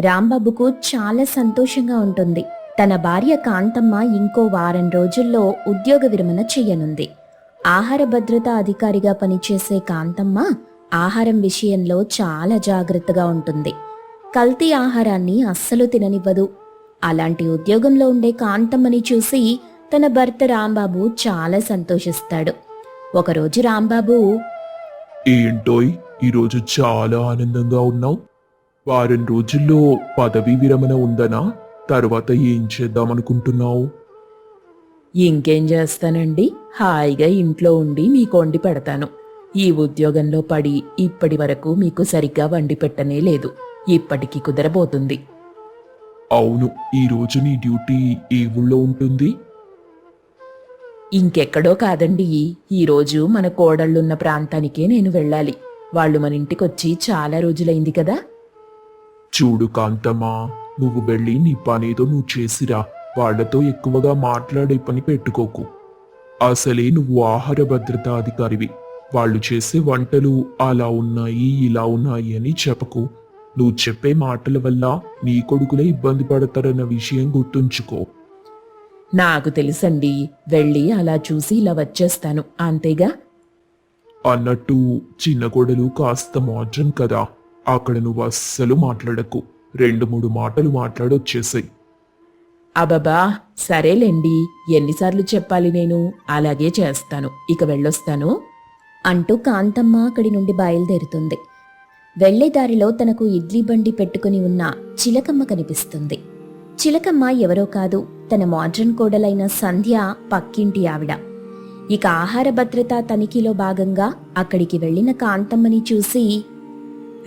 రాంబాబుకు చాలా సంతోషంగా ఉంటుంది. తన భార్య కాంతమ్మ ఇంకో వారం రోజుల్లో ఉద్యోగ విరమణ చేయనుంది. ఆహార భద్రతా అధికారిగా పనిచేసే కాంతమ్మ ఆహారం విషయంలో చాలా జాగ్రత్తగా ఉంటుంది. కల్తీ ఆహారాన్ని అస్సలు తిననివ్వదు. అలాంటి ఉద్యోగంలో ఉండే కాంతమ్మని చూసి తన భర్త రాంబాబు చాలా సంతోషిస్తాడు. ఒకరోజు రాంబాబు ఏంటోయ్ ఈరోజు చాలా ఆనందంగా ఉన్నావు. వారం రోజుల్లో పదవీ విరమణ ఉందనా? తర్వాత ఏం చేద్దామనుకుంటున్నావు? ఇంకేం చేస్తానండి? హాయిగా ఇంట్లో ఉండి మీకు వండి పెడతాను. ఈ ఉద్యోగంలో పడి ఇప్పటి వరకు మీకు సరిగ్గా వండి పెట్టనే లేదు. ఇప్పటికి కుదరబోతుంది. అవును ఈ రోజు నీ డ్యూటీ ఏ ఊళ్ళో ఉంటుంది? ఇంకెక్కడో కాదండి. ఈరోజు మన కోడళ్ళున్న ప్రాంతానికే నేను వెళ్ళాలి. వాళ్ళు మన ఇంటికొచ్చి చాలా రోజులైంది కదా. చూడు కాంతమ్మా నువ్వు వెళ్ళి నీ పనేదో నువ్వు చేసిరా. వాళ్ళతో ఎక్కువగా మాట్లాడే పని పెట్టుకోకు. అసలే నువ్వు ఆహార భద్రతా అధికారివి. వాళ్ళు చేసే వంటలు అలా ఉన్నాయి ఇలా ఉన్నాయి అని చెప్పకు. నువ్వు చెప్పే మాటల వల్ల నీ కొడుకులే ఇబ్బంది పడతారన్న విషయం గుర్తుంచుకో. నాకు తెలుసండి వెళ్ళి అలా చూసి ఇలా వచ్చేస్తాను. అంతేగా? అన్నట్టు చిన్న కోడలు కాస్త మోడ్రన్ కదా. అక్కడ నువ్వు అస్సలు మాట్లాడకు. రెండు మూడు మాటలు మాట్లాడొచ్చేసాయి. అబబా సరేలేండి. ఎన్నిసార్లు చెప్పాలి నేను? అలాగే చేస్తాను. ఇక వెళ్ళొస్తాను. అంటూ కాంతమ్మ అక్కడి నుండి బయలుదేరుతుంది. వెళ్ళే దారిలో తనకు ఇడ్లీ బండి పెట్టుకుని ఉన్న చిలకమ్మ కనిపిస్తుంది. చిలకమ్మ ఎవరో కాదు తన మోడ్రన్ కోడలైన సంధ్య పక్కింటి ఆవిడ. ఇక ఆహార భద్రతా తనిఖీలో భాగంగా అక్కడికి వెళ్ళిన కాంతమ్మని చూసి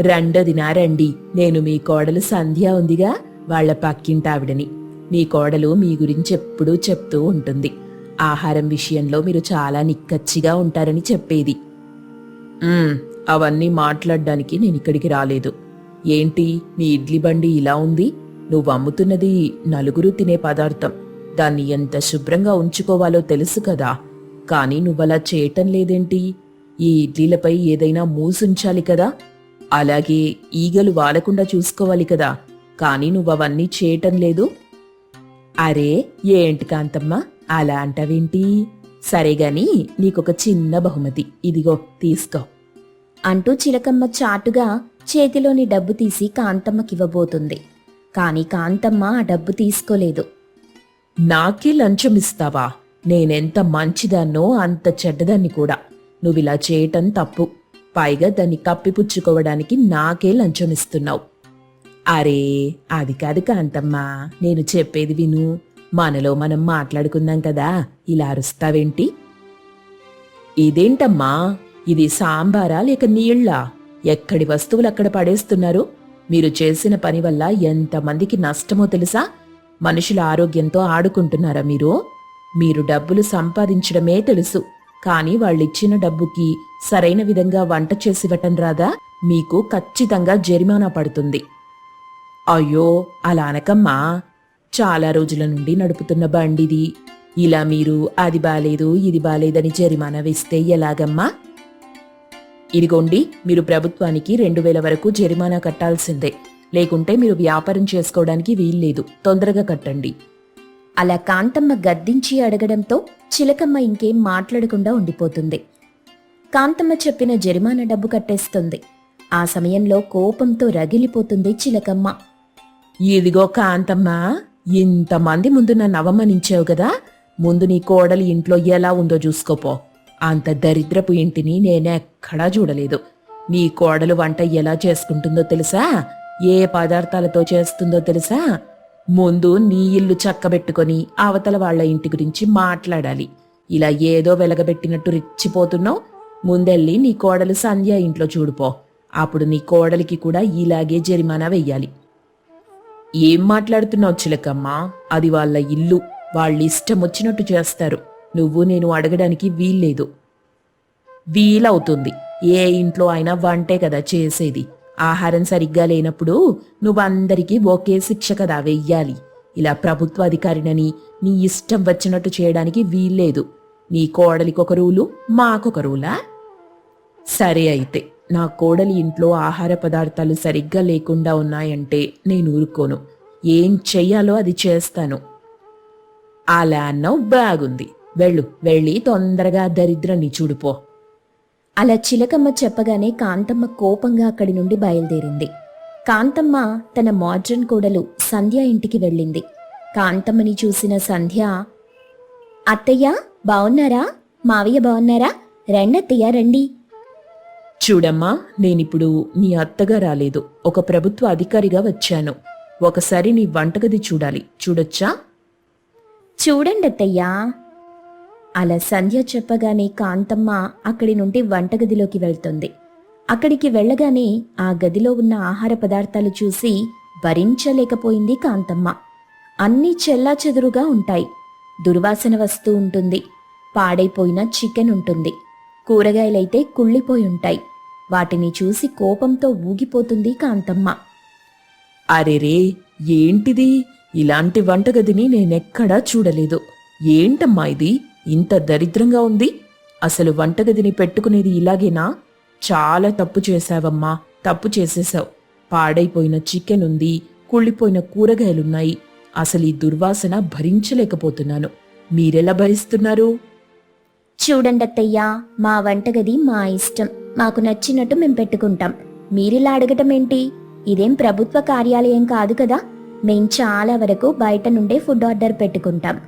రెండోదినా రండి. నేను మీ కోడలు సంధ్య ఉందిగా వాళ్ళ పక్కింటావిడని. మీ కోడలు మీ గురించి ఎప్పుడూ చెప్తూ ఉంటుంది. ఆహారం విషయంలో మీరు చాలా నిక్కచ్చిగా ఉంటారని చెప్పేది. అవన్నీ మాట్లాడడానికి నేను ఇక్కడికి రాలేదు. ఏంటి నీ ఇడ్లీ బండి ఇలా ఉంది? నువ్వు అమ్ముతున్నది నలుగురు తినే పదార్థం. దాన్ని ఎంత శుభ్రంగా ఉంచుకోవాలో తెలుసు కదా. కానీ నువ్వలా చేయటం లేదేంటి? ఈ ఇడ్లీలపై ఏదైనా మూసుంచాలి కదా? అలాగే ఈగలు వాలకుండా చూసుకోవాలి కదా కానీ నువ్వవన్నీ చేయటం లేదు. అరే ఏంటి కాంతమ్మ? అలా అంటావేంటి? సరే గాని నీకొక చిన్న బహుమతి. ఇదిగో తీసుకో. అంటూ చిలకమ్మ చాటుగా చేతిలోని డబ్బు తీసి కాంతమ్మకివ్వబోతుంది. కాని కాంతమ్మ ఆ డబ్బు తీసుకోలేదు. నాకే లంచం ఇస్తావా నేనెంత మంచిదాన్నో అంత చెడ్డదాన్ని కూడా. నువ్విలా చేయటం తప్పు. పైగా దాన్ని కప్పిపుచ్చుకోవడానికి నాకే లంచం ఇస్తున్నావు అరే అది కాదు కాంతమ్మా నేను చెప్పేది విను. మనలో మనం మాట్లాడుకుందాం కదా ఇలా అరుస్తావేంటి? ఇదేంటమ్మా ఇది సాంబారా లేక నీళ్ళా? ఎక్కడి వస్తువులు అక్కడ పడేస్తున్నారు? మీరు చేసిన పని వల్ల ఎంతమందికి నష్టమో తెలుసా? మనుషుల ఆరోగ్యంతో ఆడుకుంటున్నారా మీరు? మీరు డబ్బులు సంపాదించడమే తెలుసు. కానీ వాళ్ళిచ్చిన డబ్బుకి సరైన విధంగా వంట చేసివ్వటం రాదా? మీకు ఖచ్చితంగా జరిమానా పడుతుంది. అయ్యో అలా అనకమ్మా. చాలా రోజుల నుండి నడుపుతున్న బండిది. ఇలా మీరు అది బాలేదు ఇది బాలేదని జరిమానా వేస్తే ఎలాగమ్మా? ఇదిగోండి మీరు ప్రభుత్వానికి రెండు వేల వరకు జరిమానా కట్టాల్సిందే. లేకుంటే మీరు వ్యాపారం చేసుకోవడానికి వీల్లేదు. తొందరగా కట్టండి. అలా కాంతమ్మ గద్దించి అడగడంతో చిలకమ్మ ఇంకేం మాట్లాడకుండా ఉండిపోతుంది. కాంతమ్మ చెప్పిన జరిమానా డబ్బు కట్టేస్తుంది. ఆ సమయంలో కోపంతో రగిలిపోతుంది చిలకమ్మ. ఇదిగో కాంతమ్మ ఇంతమంది ముందు నన్ను అవమానించావు కదా ముందు నీ కోడలి ఇంట్లో ఎలా ఉందో చూసుకోపో. అంత దరిద్రపు ఇంటిని నేనెక్కడా చూడలేదు. నీ కోడలు వంట ఎలా చేసుకుంటుందో తెలుసా? ఏ పదార్థాలతో చేస్తుందో తెలుసా? ముందు నీ ఇల్లు చక్కబెట్టుకొని అవతల వాళ్ళ ఇంటి గురించి మాట్లాడాలి. ఇలా ఏదో వెలగబెట్టినట్టు రెచ్చిపోతున్నావు. ముందెళ్ళి నీ కోడలు సంధ్య ఇంట్లో చూడుపో అప్పుడు నీ కోడలికి కూడా ఇలాగే జరిమానా వెయ్యాలి. ఏం మాట్లాడుతున్నావు చిలకమ్మా? అది వాళ్ళ ఇల్లు. వాళ్ళ ఇష్టం వచ్చినట్టు చేస్తారు. నువ్వు నేను అడగడానికి వీల్లేదు. వీలవుతుంది. ఏ ఇంట్లో అయినా వంటే కదా చేసేది. ఆహారం సరిగ్గా లేనప్పుడు నువ్వందరికీ ఒకే శిక్ష కదా వెయ్యాలి. ఇలా ప్రభుత్వ అధికారినని నీ ఇష్టం వచ్చినట్టు చేయడానికి వీల్లేదు. నీ కోడలికొక రూలు మాకొక రూలా? సరే అయితే నా కోడలి ఇంట్లో ఆహార పదార్థాలు సరిగ్గా లేకుండా ఉన్నాయంటే నేను ఊరుకోను. ఏం చెయ్యాలో అది చేస్తాను. అలా అన్నావు బాగుంది. వెళ్ళు వెళ్ళి తొందరగా దరిద్రాన్ని చూడుపో అలా చిలకమ్మ చెప్పగానే కాంతమ్మ కోపంగా అక్కడి నుండి బయలుదేరింది. కాంతమ్మ తన మోడ్రన్ కోడలు సంధ్య ఇంటికి వెళ్ళింది. కాంతమ్మని చూసిన సంధ్య అత్తయ్య బావున్నారా? మావయ్య బావున్నారా? రండత్తయ్య రండి. చూడమ్మా నేనిప్పుడు నీ అత్తగా రాలేదు. ఒక ప్రభుత్వ అధికారిగా వచ్చాను. ఒకసారి నీ వంటగది చూడాలి. చూడొచ్చా? చూడండి అత్తయ్యా అలా సంధ్య చెప్పగానే కాంతమ్మ అక్కడి నుండి వంటగదిలోకి వెళ్తుంది. అక్కడికి వెళ్ళగానే ఆ గదిలో ఉన్న ఆహార పదార్థాలు చూసి భరించలేకపోయింది కాంతమ్మ. అన్నీ చెల్లాచెదురుగా ఉంటాయి. దుర్వాసన వస్తూ ఉంటుంది. పాడైపోయిన చికెన్ ఉంటుంది. కూరగాయలైతే కుళ్ళిపోయి ఉంటాయి. వాటిని చూసి కోపంతో ఊగిపోతుంది కాంతమ్మ. అరెరే ఏంటిది? ఇలాంటి వంటగదిని నేనెక్కడా చూడలేదు. ఏంటమ్మా ఇది? ఇంత దరిద్రంగా ఉంది? అసలు వంటగదిని పెట్టుకునేది ఇలాగేనా? చాలా తప్పు చేశావమ్మా. తప్పు చేసేశావు. పాడైపోయిన చికెన్ ఉంది కుళ్ళిపోయిన కూరగాయలున్నాయి. అసలు ఈ దుర్వాసన భరించలేకపోతున్నాను. మీరెలా భరిస్తున్నారు? చూడండత్తయ్యా మా వంటగది మా ఇష్టం. మాకు నచ్చినట్టు మేం పెట్టుకుంటాం. మీరిలా అడగటం ఏంటి ఇదేం ప్రభుత్వ కార్యాలయం కాదు కదా? మేం చాలా వరకు బయట నుండే ఫుడ్ ఆర్డర్ పెట్టుకుంటాం.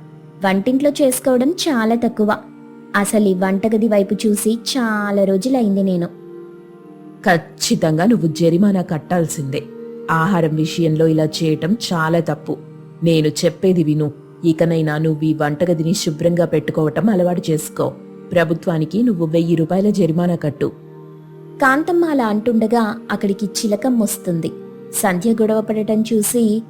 వంటింట్లో చేసుకోవడం చాలా తక్కువ. అసలు ఈ వంటగది వైపు చూసి చాలా రోజులైంది నేను. ఖచ్చితంగా నువ్వు జరిమానా కట్టాల్సిందే. ఆహారం విషయంలో ఇలా చేయటం చాలా తప్పు. నేను చెప్పేది విను. ఇకనైనా నువ్వు ఈ వంటగదిని శుభ్రంగా పెట్టుకోవటం అలవాటు చేసుకో. ప్రభుత్వానికి నువ్వు వెయ్యి రూపాయల జరిమానా కట్టు. కాంతమ్మ అలా అంటుండగా అక్కడికి చిలకం వస్తుంది. సంధ్య గొడవ పడటం చూసి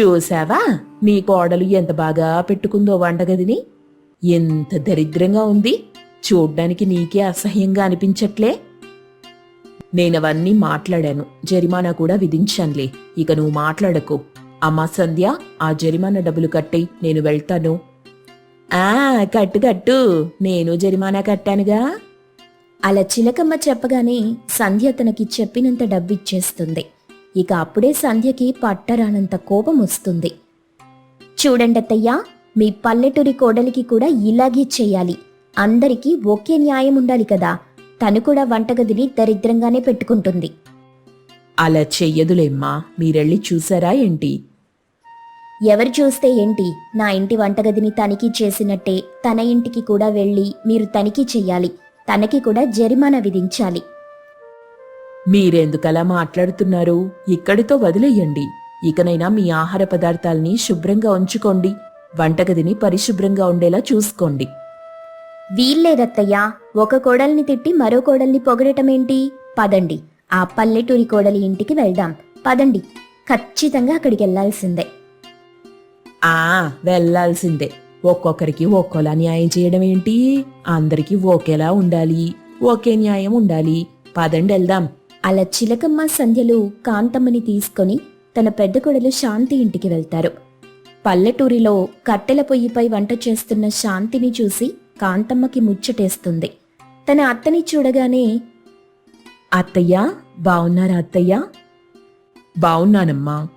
చూసావా నీ కోడలు ఎంత బాగా పెట్టుకుందో వంటగదిని? ఎంత దరిద్రంగా ఉంది. చూడ్డానికి నీకే అసహ్యంగా అనిపించట్లే. నేనవన్నీ మాట్లాడాను. జరిమానా కూడా విధించానులే. ఇక నువ్వు మాట్లాడకు. అమ్మా సంధ్య ఆ జరిమానా డబ్బులు కట్టి నేను వెళ్తాను. ఆ కట్టు కట్టు. నేను జరిమానా కట్టానుగా. అలా చిలకమ్మ చెప్పగానే సంధ్య తనకి చెప్పినంత డబ్బిచ్చేస్తుంది. ఇక అప్పుడే సంధ్యకి పట్టరానంత కోపం వస్తుంది. చూడండత్తయ్యా మీ పల్లెటూరి కోడలికి కూడా ఇలాగే చెయ్యాలి అందరికీ ఒకే న్యాయం ఉండాలి కదా. తను కూడా వంటగదిని దరిద్రంగానే పెట్టుకుంటుంది. అలా చెయ్యదులేమ్మా మీరెళ్ళి చూసారా ఏంటి? ఎవరు చూస్తే ఏంటి? నా ఇంటి వంటగదిని తనిఖీ చేసినట్టే తన ఇంటికి కూడా వెళ్ళి మీరు తనిఖీ చెయ్యాలి. తనకి కూడా జరిమానా విధించాలి. మీరెందుకలా మాట్లాడుతున్నారు? ఇక్కడితో వదిలేయండి. ఇకనైనా మీ ఆహార పదార్థాల్ని శుభ్రంగా ఉంచుకోండి. వంటగదిని పరిశుభ్రంగా ఉండేలా చూసుకోండి. వీల్లేదత్తయ్యా ఒక కోడల్ని తిట్టి మరో కోడల్ని పొగడటమేంటి? పదండి. ఆ పల్లెటూరి కోడలి ఇంటికి వెళ్దాం. పదండి. ఖచ్చితంగా అక్కడికి వెళ్ళాల్సిందే ఆ వెళ్ళాల్సిందే ఒక్కొక్కరికి ఒక్కోలా న్యాయం చేయడం ఏంటి అందరికీ ఒకేలా ఉండాలి. ఒకే న్యాయం ఉండాలి. పదండి వెళ్దాం. అలా చిలకమ్మ సంధ్యలు కాంతమ్మని తీసుకొని తన పెద్ద కొడలు శాంతి ఇంటికి వెళ్తారు. పల్లెటూరిలో కట్టెల పొయ్యిపై వంట చేస్తున్న శాంతిని చూసి కాంతమ్మకి ముచ్చటేస్తుంది. తన అత్తని చూడగానే అత్తయ్య బావున్నారా అత్తయ్య? బావున్నానమ్మా.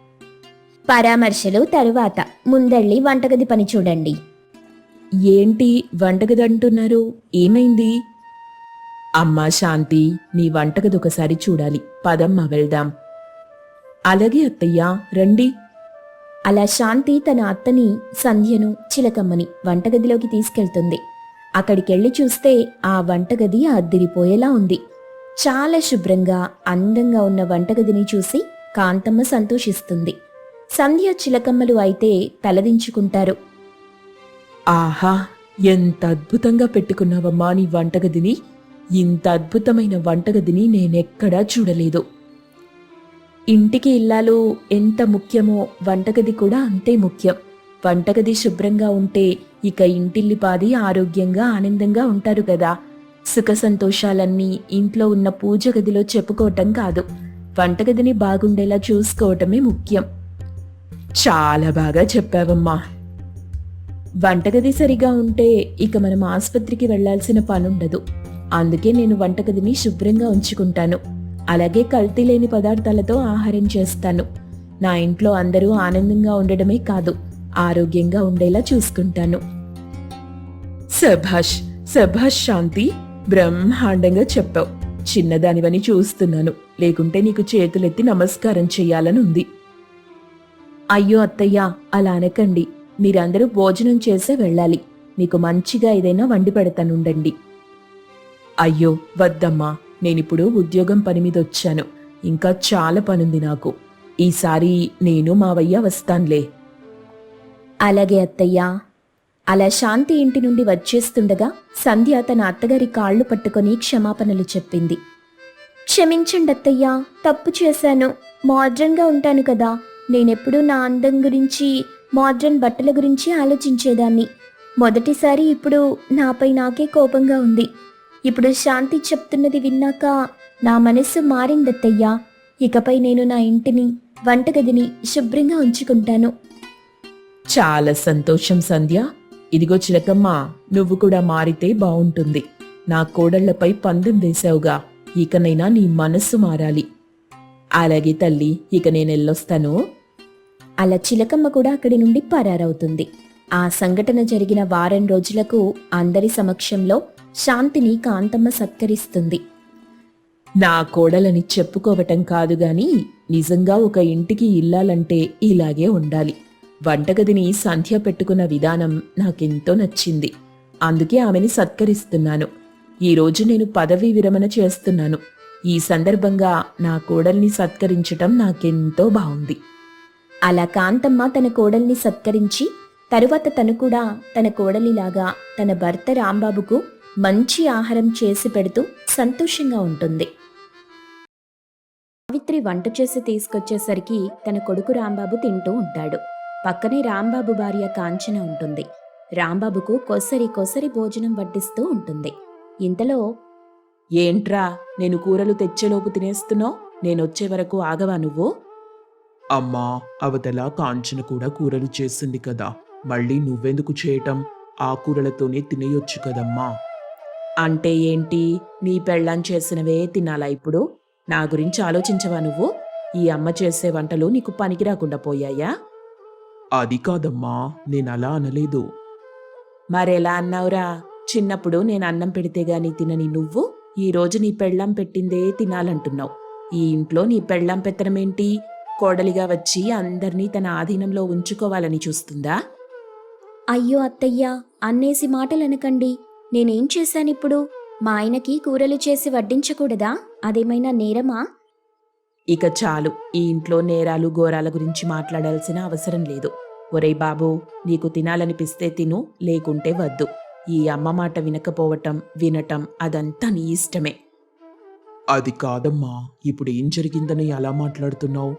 పరామర్శలు తరువాత ముందళ్ళి వంటగది పని చూడండి. ఏంటి వంటగది అంటున్నారు ఏమైంది? అమ్మా శాంతి నీ వంటగది ఒకసారి చూడాలి. పదమ్మా వెళ్దాం. అలాగే అత్తయ్యా రండి. అలా శాంతి తన అత్తని సంధ్యను చిలకమ్మని వంటగదిలోకి తీసుకెళ్తుంది. అక్కడికెళ్ళి చూస్తే ఆ వంటగది అద్దిరిపోయేలా ఉంది. చాలా శుభ్రంగా అందంగా ఉన్న వంటగదిని చూసి కాంతమ్మ సంతోషిస్తుంది. సంధ్య చిలకమ్మలు అయితే తలదించుకుంటారు. ఆహా ఎంత అద్భుతంగా పెట్టుకున్నావమ్మా నీ వంటగదిని. ఇంత అద్భుతమైన వంటగదిని నేనెక్కడా చూడలేదు. ఇంటికి ఇల్లాలు ఎంత ముఖ్యమో వంటగది కూడా అంతే ముఖ్యం. వంటగది శుభ్రంగా ఉంటే ఇక ఇంటిల్లిపాది ఆరోగ్యంగా ఆనందంగా ఉంటారు కదా. సుఖ సంతోషాలన్నీ ఇంట్లో ఉన్న పూజ గదిలో చెప్పుకోవటం కాదు. వంటగదిని బాగుండేలా చూసుకోవటమే ముఖ్యం. చాలా బాగా చెప్పావమ్మా. వంటగది సరిగా ఉంటే ఇక మనం ఆసుపత్రికి వెళ్ళాల్సిన పనుండదు. అందుకే నేను వంటగదిని శుభ్రంగా ఉంచుకుంటాను. అలాగే కల్తీ లేని పదార్థాలతో ఆహారం చేస్తాను. నా ఇంట్లో అందరూ ఆనందంగా ఉండడమే కాదు ఆరోగ్యంగా ఉండేలా చూసుకుంటాను. సభాష్ సభాష్ శాంతి బ్రహ్మాండంగా చెప్పావు. చిన్నదానివని చూస్తున్నాను. లేకుంటే నీకు చేతులెత్తి నమస్కారం చెయ్యాలని ఉంది అయ్యో అత్తయ్య అలా అనకండి. మీరందరూ భోజనం చేసే వెళ్ళాలి. మీకు మంచిగా ఏదైనా వండి పెడతానుండండి. అయ్యో వద్దమ్మా నేనిప్పుడు ఉద్యోగం పని మీద వచ్చాను ఇంకా చాలా పనుంది నాకు. ఈసారి నేను మావయ్య వస్తాన్లే. అలాగే అత్తయ్యా. అలా శాంతి ఇంటి నుండి వచ్చేస్తుండగా సంధ్య తన అత్తగారి కాళ్ళు పట్టుకొని క్షమాపణలు చెప్పింది. క్షమించండి అత్తయ్యా తప్పు చేశాను. మోడ్రన్గా ఉంటాను కదా. నేనెప్పుడూ నా అందం గురించి మోడ్రన్ బట్టల గురించి ఆలోచించేదాన్ని. మొదటిసారి ఇప్పుడు నాపై నాకే కోపంగా ఉంది. ఇప్పుడు శాంతి చెప్తున్నది విన్నాక నా మనస్సు మారిందత్తయ్యా. ఇకపై నేను నా ఇంటిని వంటగదిని శుభ్రంగా ఉంచుకుంటాను. చాలా సంతోషం సంధ్య. ఇదిగో చిలకమ్మ నువ్వు కూడా మారితే బావుంటుంది. నా కోడళ్ళపై పందెం వేశావుగా. ఇకనైనా నీ మనస్సు మారాలి. అలాగే తల్లి ఇక నేను వెళ్ళొస్తాను అలా చిలకమ్మ కూడా అక్కడి నుండి పరారవుతుంది. ఆ సంఘటన జరిగిన వారం రోజులకు అందరి సమక్షంలో శాంతిని కాంతమ్మ సత్కరిస్తుంది. నా కోడలని చెప్పుకోవటం కాదు గాని నిజంగా ఒక ఇంటికి ఇల్లాలంటే ఇలాగే ఉండాలి. వంటగదిని సంధ్య పెట్టుకున్న విధానం నాకెంతో నచ్చింది. అందుకే ఆమెని సత్కరిస్తున్నాను. ఈరోజు నేను పదవీ విరమణ చేస్తున్నాను. ఈ సందర్భంగా నా కోడల్ని సత్కరించటం నాకెంతో బాగుంది అలా కాంతమ్మ తన కోడల్ని సత్కరించి తరువాత తను కూడా తన కోడలిలాగా తన భర్త రాంబాబుకు మంచి ఆహారం చేసి పెడుతూ సంతోషంగా ఉంటుంది. సావిత్రి వంట చేసి తీసుకొచ్చేసరికి తన కొడుకు రాంబాబు తింటూ ఉంటాడు. పక్కనే రాంబాబు భార్య కాంచన ఉంటుంది. రాంబాబుకు కొసరి కొసరి భోజనం వడ్డిస్తూ ఉంటుంది. ఇంతలో ఏంట్రా నేను కూరలు తెచ్చేలోపు తినేస్తున్నావు నేనొచ్చే వరకు ఆగవా నువ్వు? అమ్మా అవతల కాంచన కూడా కూరలు చేసింది కదా. మళ్ళీ నువ్వెందుకు చేయటం? ఆ కూరలతోనే తినేయొచ్చు కదమ్మా. అంటే ఏంటి? నీ పెళ్ళాం చేసినవే తినాలా ఇప్పుడు? నా గురించి ఆలోచించవా నువ్వు? ఈ అమ్మ చేసే వంటలు నీకు పనికి రాకుండా పోయాయా? అది కాదమ్మా నేను అలా అనలేదు. మరెలా అన్నావురా? చిన్నప్పుడు నేను అన్నం పెడితే గాని తినని నువ్వు ఈ రోజు నీ పెళ్ళాం పెట్టిందే తినాలంటున్నావు. ఈ ఇంట్లో నీ పెళ్ళాం పెత్తనమేంటి కోడలిగా వచ్చి అందర్నీ తన ఆధీనంలో ఉంచుకోవాలని చూస్తుందా? అయ్యో అత్తయ్యా అన్నేసి మాటలనకండి. నేనేం చేశానిప్పుడు? మా ఆయనకి కూరలు చేసి వడ్డించకూడదా? అదేమైనా నేరమా? ఇక చాలు. ఈ ఇంట్లో నేరాలు ఘోరాల గురించి మాట్లాడాల్సిన అవసరం లేదు. ఒరేయ్ బాబు నీకు తినాలనిపిస్తే తిను లేకుంటే వద్దు. ఈ అమ్మ మాట వినకపోవటం వినటం అదంతా నీ ఇష్టమే. అది కాదమ్మా. ఇప్పుడు ఏం జరిగిందని అలా మాట్లాడుతున్నావు?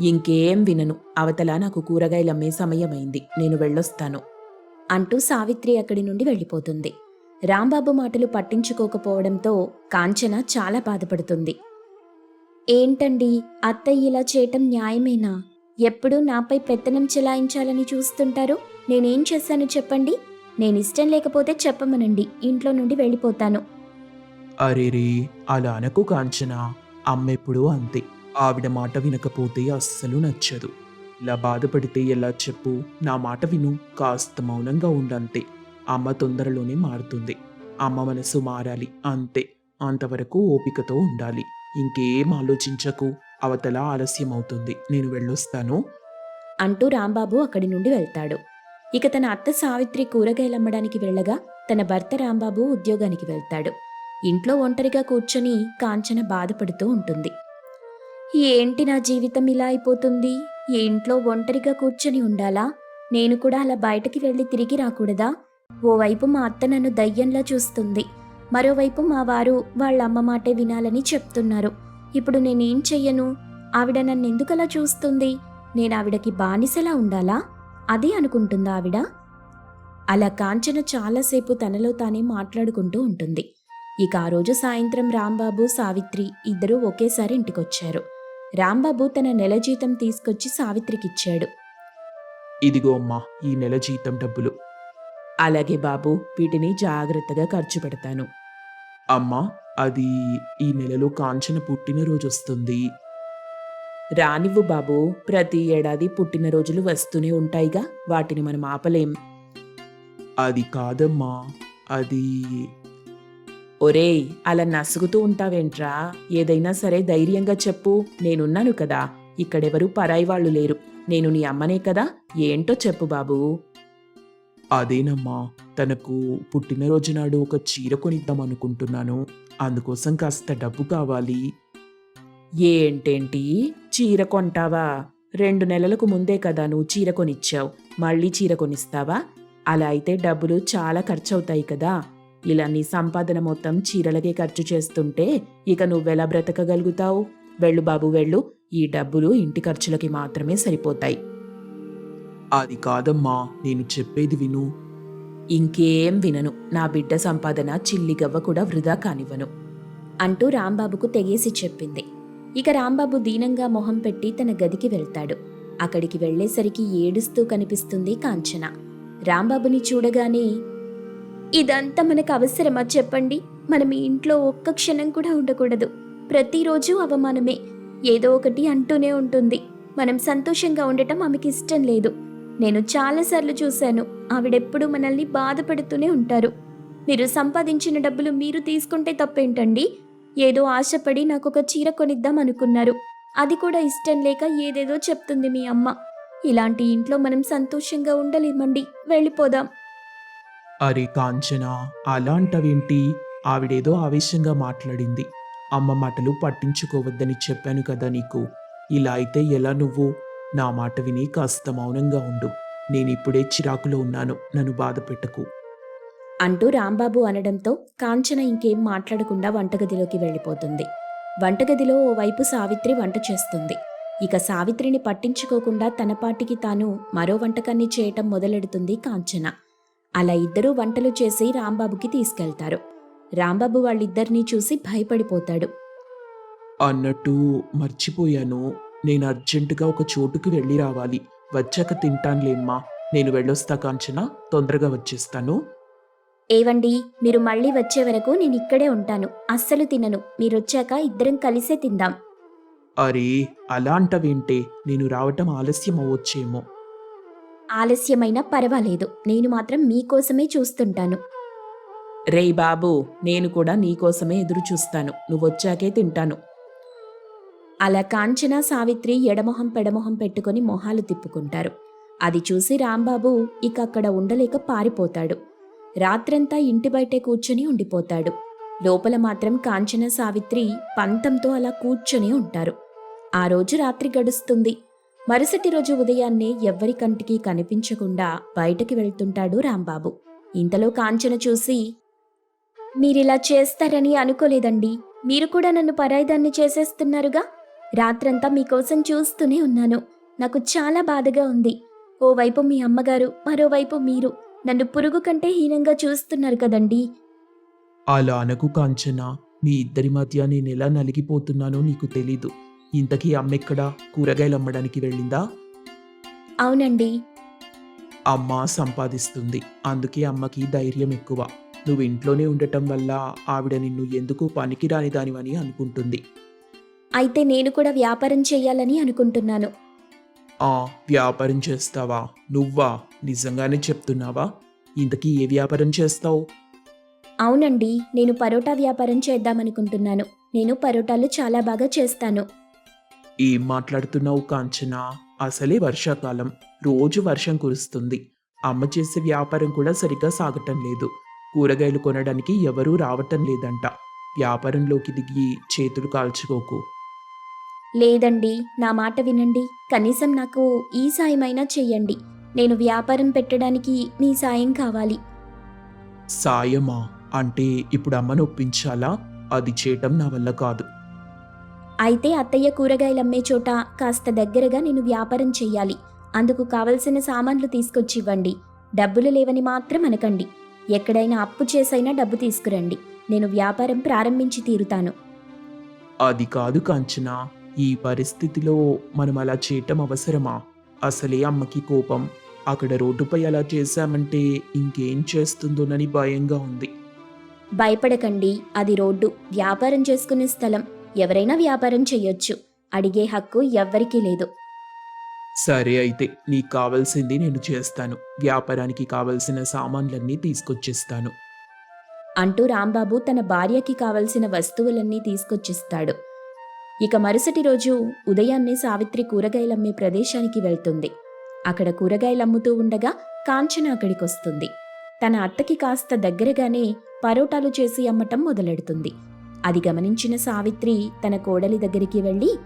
ఇంకేం వినను. అవతల నాకు కూరగాయలు అమ్మే సమయమైంది. నేను వెళ్ళొస్తాను. అంటూ సావిత్రి అక్కడి నుండి వెళ్ళిపోతుంది. రాంబాబు మాటలు పట్టించుకోకపోవడంతో కాంచన చాలా బాధపడుతుంది. ఏంటండి అత్తయ్య ఇలా చేయటం న్యాయమేనా? ఎప్పుడూ నాపై పెత్తనం చెలాయించాలని చూస్తుంటారు. నేనేం చేశాను చెప్పండి? నేనిష్టం లేకపోతే చెప్పమనండి. ఇంట్లో నుండి వెళ్ళిపోతాను. అరేరే అలా అనకు కాంచన. అమ్మెప్పుడు అంతే. ఆవిడ మాట వినకపోతే అస్సలు నచ్చదు. ఇలా బాధపడితే ఎలా చెప్పు? నా మాట విను. కాస్త మౌనంగా ఉండంతే. అమ్మ తొందరలోనే మారుతుంది. అమ్మ మనసు మారాలి. అంతే. అంతవరకు ఓపికతో ఉండాలి. ఇంకేం ఆలోచించకు. అవతల ఆలస్యం అవుతుంది నేను వెళ్ళొస్తాను. అంటూ రాంబాబు అక్కడి నుండి వెళ్తాడు. ఇక తన అత్త సావిత్రి కూరగాయలమ్మడానికి వెళ్ళగా తన భర్త రాంబాబు ఉద్యోగానికి వెళ్తాడు. ఇంట్లో ఒంటరిగా కూర్చొని కాంచన బాధపడుతూ ఉంటుంది. ఏంటి నా జీవితం ఇలా అయిపోతుంది? ఈ ఇంట్లో ఒంటరిగా కూర్చొని ఉండాలా? నేను కూడా అలా బయటకి వెళ్ళి తిరిగి రాకూడదా? ఓవైపు మా అత్త నన్ను దయ్యంలా చూస్తుంది. మరోవైపు మా వారు వాళ్ళ అమ్మ మాటే వినాలని చెప్తున్నారు. ఇప్పుడు నేనేం చెయ్యను? ఆవిడ నన్ను ఎందుకలా చూస్తుంది? నేను ఆవిడకి బానిసలా ఉండాలా? అది అనుకుంటుందా ఆవిడ? అలా కాంచన చాలాసేపు తనలో తానే మాట్లాడుకుంటూ ఉంటుంది. ఇక ఆ రోజు సాయంత్రం రాంబాబు సావిత్రి ఇద్దరూ ఒకేసారి ఇంటికొచ్చారు. రాంబాబు తన నెల జీతం తీసుకొచ్చి సావిత్రికిచ్చాడు. ఇదిగో అమ్మా ఈ నెల జీతం డబ్బులు. అలాగే బాబు వీటిని జాగ్రత్తగా ఖర్చు పెడతాను. అమ్మా అది ఈ నెలలో కాంచన పుట్టినరోజు వస్తుంది రానివ్వు బాబు ప్రతి ఏడాది పుట్టినరోజులు వస్తూనే ఉంటాయిగా వాటిని మనం ఆపలేం. అది కాదమ్మా అది ఒరేయ్ అలా నసుగుతూ ఉంటావేంట్రా? ఏదైనా సరే ధైర్యంగా చెప్పు నేనున్నాను కదా. ఇక్కడెవరూ పరాయి వాళ్ళు లేరు. నేను నీ అమ్మనే కదా? ఏంటో చెప్పు బాబు. అదేనమ్మా తనకు పుట్టినరోజు నాడు ఒక చీర కొనిద్దాం అనుకుంటున్నాను. అందుకోసం కాస్త డబ్బు కావాలి. ఏంటేంటి? చీర కొంటావా? రెండు నెలలకు ముందే కదా నువ్వు చీర కొనిచ్చావు. మళ్ళీ చీర కొనిస్తావా? అలా అయితే డబ్బులు చాలా ఖర్చవుతాయి కదా. ఇలా నీ సంపాదన మొత్తం చీరలకే ఖర్చు చేస్తుంటే ఇక నువ్వెలా బ్రతకగలుగుతావు? వెళ్ళు బాబు వెళ్ళు. ఈ డబ్బులు ఇంటి ఖర్చులకి మాత్రమే సరిపోతాయి. అది కాదమ్మా నేను చెప్పేది విను. ఇంకేం వినను. నా బిడ్డ సంపాదన చిల్లిగవ్వ కూడా వృధా కానివ్వను. అంటూ రాంబాబుకు తెగేసి చెప్పింది. ఇక రాంబాబు దీనంగా మొహం పెట్టి తన గదికి వెళ్తాడు. అక్కడికి వెళ్ళేసరికి ఏడుస్తూ కనిపిస్తుంది కాంచన. రాంబాబుని చూడగానే ఇదంతా మనకు అవసరమా చెప్పండి? మనం ఈ ఇంట్లో ఒక్క క్షణం కూడా ఉండకూడదు. ప్రతిరోజు అవమానమే. ఏదో ఒకటి అంటూనే ఉంటుంది. మనం సంతోషంగా ఉండటం ఆమెకి ఇష్టం లేదు. నేను చాలాసార్లు చూశాను. ఆవిడెప్పుడు మనల్ని బాధపడుతూనే ఉంటారు. మీరు సంపాదించిన డబ్బులు మీరు తీసుకుంటే తప్పేంటండి? ఏదో ఆశపడి నాకు ఒక చీర కొనిద్దాం అనుకున్నారు. అది కూడా ఇష్టం లేక ఏదేదో చెప్తుంది మీ అమ్మ. ఇలాంటి ఇంట్లో మనం సంతోషంగా ఉండలేమండి. వెళ్ళిపోదాం. అరే కాంచన అలాంటవేంటి? ఆవిడేదో ఆవేశంగా మాట్లాడింది. అమ్మ మాటలు పట్టించుకోవద్దని చెప్పాను కదా నీకు. ఇలా అయితే ఎలా నువ్వు? నా మాట విని కాస్త మౌనంగా ఉండు. నేనిప్పుడే చిరాకులో ఉన్నాను. నన్ను బాధ పెట్టకు. అంటూ రాంబాబు అనడంతో కాంచన ఇంకేం మాట్లాడకుండా వంటగదిలోకి వెళ్ళిపోతుంది. వంటగదిలో ఓవైపు సావిత్రి వంట చేస్తుంది. ఇక సావిత్రిని పట్టించుకోకుండా తన పాటికి తాను మరో వంటకాన్ని చేయటం మొదలెడుతుంది కాంచన. అలా ఇద్దరూ వంటలు చేసి రాంబాబుకి తీసుకెళ్తారు. రాంబాబు వాళ్ళిద్దరినీ చూసి భయపడిపోతాడు. అన్నట్టు మర్చిపోయాను. నేను అర్జెంటుగా ఒక చోటుకు వెళ్ళి రావాలి. వచ్చాక తింటానులేమ్మా. నేను వెళ్ళొస్తా కాంచన. తొందరగా వచ్చేస్తాను. ఏవండి మీరు మళ్ళీ వచ్చే వరకు నేను ఇక్కడే ఉంటాను. అస్సలు తినను. మీరొచ్చాక ఇద్దరం కలిసే తిందాం. అరే అలాంటవేంటే నేను రావటం ఆలస్యం అవ్వచ్చేమో. ఆలస్యమైనా పర్వాలేదు. నేను మాత్రం మీకోసమే చూస్తుంటాను. రేయ్ బాబు నేను కూడా నీకోసమే ఎదురు చూస్తాను నువ్వొచ్చాకే తింటాను. అలా కాంచన సావిత్రి ఎడమొహం పెడమొహం పెట్టుకొని మొహాలు తిప్పుకుంటారు. అది చూసి రాంబాబు ఇక అక్కడ ఉండలేక పారిపోతాడు. రాత్రంతా ఇంటి బయటే కూర్చొని ఉండిపోతాడు. లోపల మాత్రం కాంచన సావిత్రి పంతంతో అలా కూర్చొని ఉంటారు. ఆ రోజు రాత్రి గడుస్తుంది. మరుసటి రోజు ఉదయాన్నే ఎవ్వరి కంటికి కనిపించకుండా బయటకి వెళ్తుంటాడు రాంబాబు. ఇంతలో కాంచన చూసి మీరిలా చేస్తారని అనుకోలేదండి. మీరు కూడా నన్ను పరాయిదాన్ని చేసేస్తున్నారుగా? రాత్రంతా మీకోసం చూస్తూనే ఉన్నాను. నాకు చాలా బాధగా ఉంది. ఓవైపు మీ అమ్మగారు మరోవైపు మీరు. నన్ను పురుగు కంటే హీనంగా చూస్తున్నారు కదండి. అలా అనకు కాంచన. మీ ఇద్దరి మధ్య నేను ఎలా నలిగిపోతున్నానో నీకు తెలీదు. ఇంతకీ అమ్మెక్కడా కూరగాయలు అమ్మడానికి వెళ్ళిందా? అవునండి. అమ్మ సంపాదిస్తుంది. అందుకే అమ్మకి ధైర్యం ఎక్కువ. నువ్వు ఇంట్లోనే ఉండటం వల్ల ఆవిడ నిన్ను ఎందుకు పనికిరాని దానివని అనుకుంటుంది. అయితే నేను కూడా వ్యాపారం చేయాలని అనుకుంటున్నాను. ఆ వ్యాపారం చేస్తావా? నువ్వా? నిజంగానే చెప్తున్నావా? ఇంతకీ ఏ వ్యాపారం చేస్తావు? అవునండి. నేను పరోటా వ్యాపారం చేద్దామనుకుంటున్నాను. నేను పరోటాలు చాలా బాగా చేస్తాను. ఏం మాట్లాడుతున్నావు కాంచన? అసలే వర్షాకాలం. రోజు వర్షం కురుస్తుంది. అమ్మ చేసే వ్యాపారం కూడా సరిగ్గా సాగటం లేదు. కూరగాయలు కొనడానికి ఎవరూ రావటం లేదంట. వ్యాపారంలోకి దిగి చేతులు కాల్చుకోకు. లేదండి. నా మాట వినండి. కనీసం నాకు ఈ సాయమైనా చెయ్యండి. నేను వ్యాపారం పెట్టడానికి మీ సాయం కావాలి. సాయమా? అంటే ఇప్పుడు అమ్మను ఒప్పించాలా? అది చేయటం నా వల్ల కాదు. అయితే అత్తయ్య కూరగాయలు అమ్మే చోట కాస్త దగ్గరగా నేను వ్యాపారం చెయ్యాలి. అందుకు కావలసిన సామాన్లు తీసుకొచ్చి ఇవ్వండి డబ్బులు లేవని మాత్రం అనకండి. ఎక్కడైనా అప్పు చేసైనా డబ్బు తీసుకురండి. నేను వ్యాపారం ప్రారంభించి తీరుతాను. అది కాదు కాంచన. ఈ పరిస్థితిలో మనం అలా చేయటం అవసరమా? అసలే అమ్మకి కోపం. అక్కడ రోడ్డుపై అలా చేశామంటే ఇంకేం చేస్తుందోనని భయంగా ఉంది. భయపడకండి. అది రోడ్డు. వ్యాపారం చేసుకునే స్థలం. ఎవరైనా వ్యాపారం చెయ్యొచ్చు. అడిగే హక్కు ఎవ్వరికీ లేదు. సరే అయితే నీకు కావలసింది నేను చేస్తాను. వ్యాపారానికి కావలసిన సామాన్లన్నీ తీసుకొచ్చేస్తాను. అంటూ రాంబాబు తన భార్యకి కావలసిన వస్తువులన్నీ తీసుకొచ్చిస్తాడు. ఇక మరుసటి రోజు ఉదయాన్నే సావిత్రి కూరగాయలమ్మే ప్రదేశానికి వెళ్తుంది. అక్కడ కూరగాయలు అమ్ముతూ ఉండగా కాంచన అక్కడికొస్తుంది. తన అత్తకి కాస్త దగ్గరగానే పరోటాలు చేసి అమ్మటం మొదలెడుతుంది. అది గమనించిన సావిత్రి తన కోడలి దగ్గరికి వెళ్ళి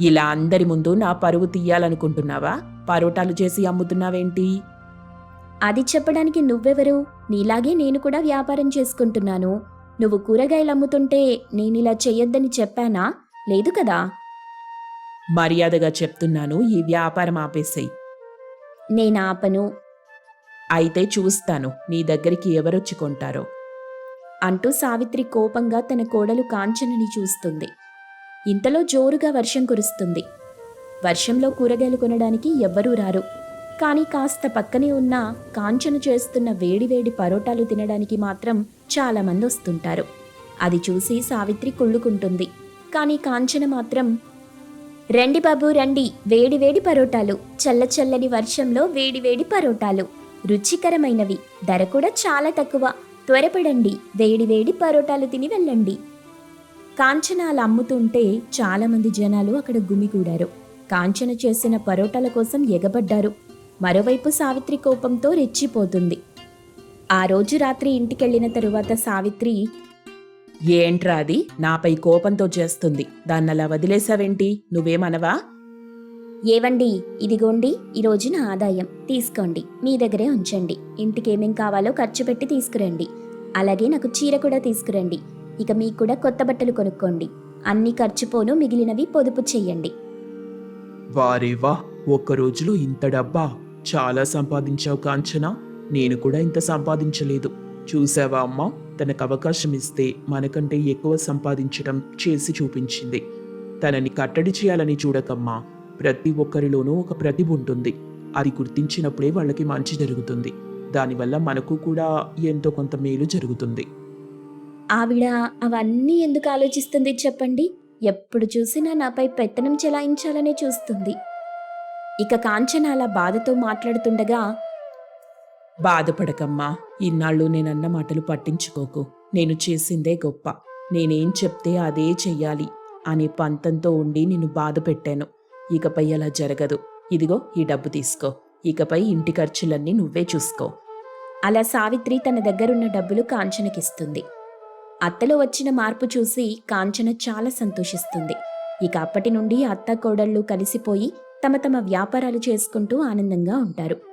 ఇలా అందరి ముందు నా పరువు తీయాలనుకుంటున్నావా? పరోటాలు చేసి అమ్ముతున్నావేంటి? అది చెప్పడానికి నువ్వెవరు? నీలాగే నేను కూడా వ్యాపారం చేసుకుంటున్నాను. నువ్వు కూరగాయలు అమ్ముతుంటే నేనిలా చెయ్యొద్దని చెప్పానా? లేదు కదా? మర్యాదగా చెప్తున్నాను. ఈ వ్యాపారం ఆపేసేయ్. నేనాపను అయితే చూస్తాను. నీ దగ్గరికి ఎవరొచ్చి కొంటారో? అంటూ సావిత్రి కోపంగా తన కోడలు కాంచనని చూస్తుంది. ఇంతలో జోరుగా వర్షం కురుస్తుంది. వర్షంలో కూరగాయలు కొనడానికి ఎవ్వరూ రారు. కానీ కాస్త పక్కనే ఉన్న కాంచన చేస్తున్న వేడివేడి పరోటాలు తినడానికి మాత్రం చాలామంది వస్తుంటారు. అది చూసి సావిత్రి కుళ్ళుకుంటుంది. కానీ కాంచన మాత్రం రండి బాబు రండి. వేడివేడి పరోటాలు. చల్ల చల్లని వర్షంలో వేడివేడి పరోటాలు. రుచికరమైనవి. ధర కూడా చాలా తక్కువ. త్వరపడండి. వేడి వేడి పరోటాలు తిని వెళ్ళండి. కాంచనాలు అమ్ముతుంటే చాలామంది జనాలు అక్కడ గుమిగూడారు. కాంచన చేసిన పరోటాల కోసం ఎగబడ్డారు. మరోవైపు సావిత్రి కోపంతో రెచ్చిపోతుంది. ఆ రోజు రాత్రి ఇంటికెళ్ళిన తరువాత సావిత్రి ఏంట్రా అది? నాపై కోపంతో చేస్తుంది. దాన్నలా వదిలేసావేంటి నువ్వేమనవా? ఏవండి? ఇదిగోండి ఈ నా ఆదాయం. తీసుకోండి మీ దగ్గరే ఉంచండి. ఇంటికి ఏమేం కావాలో ఖర్చు పెట్టి తీసుకురండి. అలాగే నాకు చీర కూడా తీసుకురండి. ఇక మీకు కూడా కొత్త బట్టలు కొనుక్కోండి. అన్ని ఖర్చుపోను మిగిలినవి పొదుపు చెయ్యండి. వారే వా ఒక్క రోజులో ఇంత డబ్బా? చాలా సంపాదించావు కాంచనా? నేను కూడా ఇంత సంపాదించలేదు. చూసావా అమ్మా? తనకు అవకాశం ఇస్తే మనకంటే ఎక్కువ సంపాదించడం చేసి చూపించింది. తనని కట్టడి చేయాలని చూడకమ్మా. ప్రతి ఒక్కరిలోనూ ఒక ప్రతిభ ఉంటుంది. అది గుర్తించినప్పుడే వాళ్ళకి మంచి జరుగుతుంది. దానివల్ల మనకు కూడా ఎంతో కొంత మేలు జరుగుతుంది. ఆవిడ అవన్నీ ఎందుకు ఆలోచిస్తుంది చెప్పండి? ఎప్పుడు చూసినా నాపై పెత్తనం చెలాయించాలనే చూస్తుంది. ఇక కాంచన అలా బాధతో మాట్లాడుతుండగా బాధపడకమ్మా ఇన్నాళ్ళు నేనన్న మాటలు పట్టించుకోకు. నేను చేసిందే గొప్ప. నేనేం చెప్తే అదే చెయ్యాలి. అనే పంతంతో ఉండి నిన్ను బాధ పెట్టాను ఇకపై అలా జరగదు. ఇదిగో ఈ డబ్బు తీసుకో. ఇకపై ఇంటి ఖర్చులన్నీ నువ్వే చూసుకో. అలా సావిత్రి తన దగ్గరున్న డబ్బులు కాంచనకిస్తుంది. అత్తలో వచ్చిన మార్పు చూసి కాంచన చాలా సంతోషిస్తుంది. ఇక అప్పటి నుండి అత్త కోడళ్ళు కలిసిపోయి తమ తమ వ్యాపారాలు చేసుకుంటూ ఆనందంగా ఉంటారు.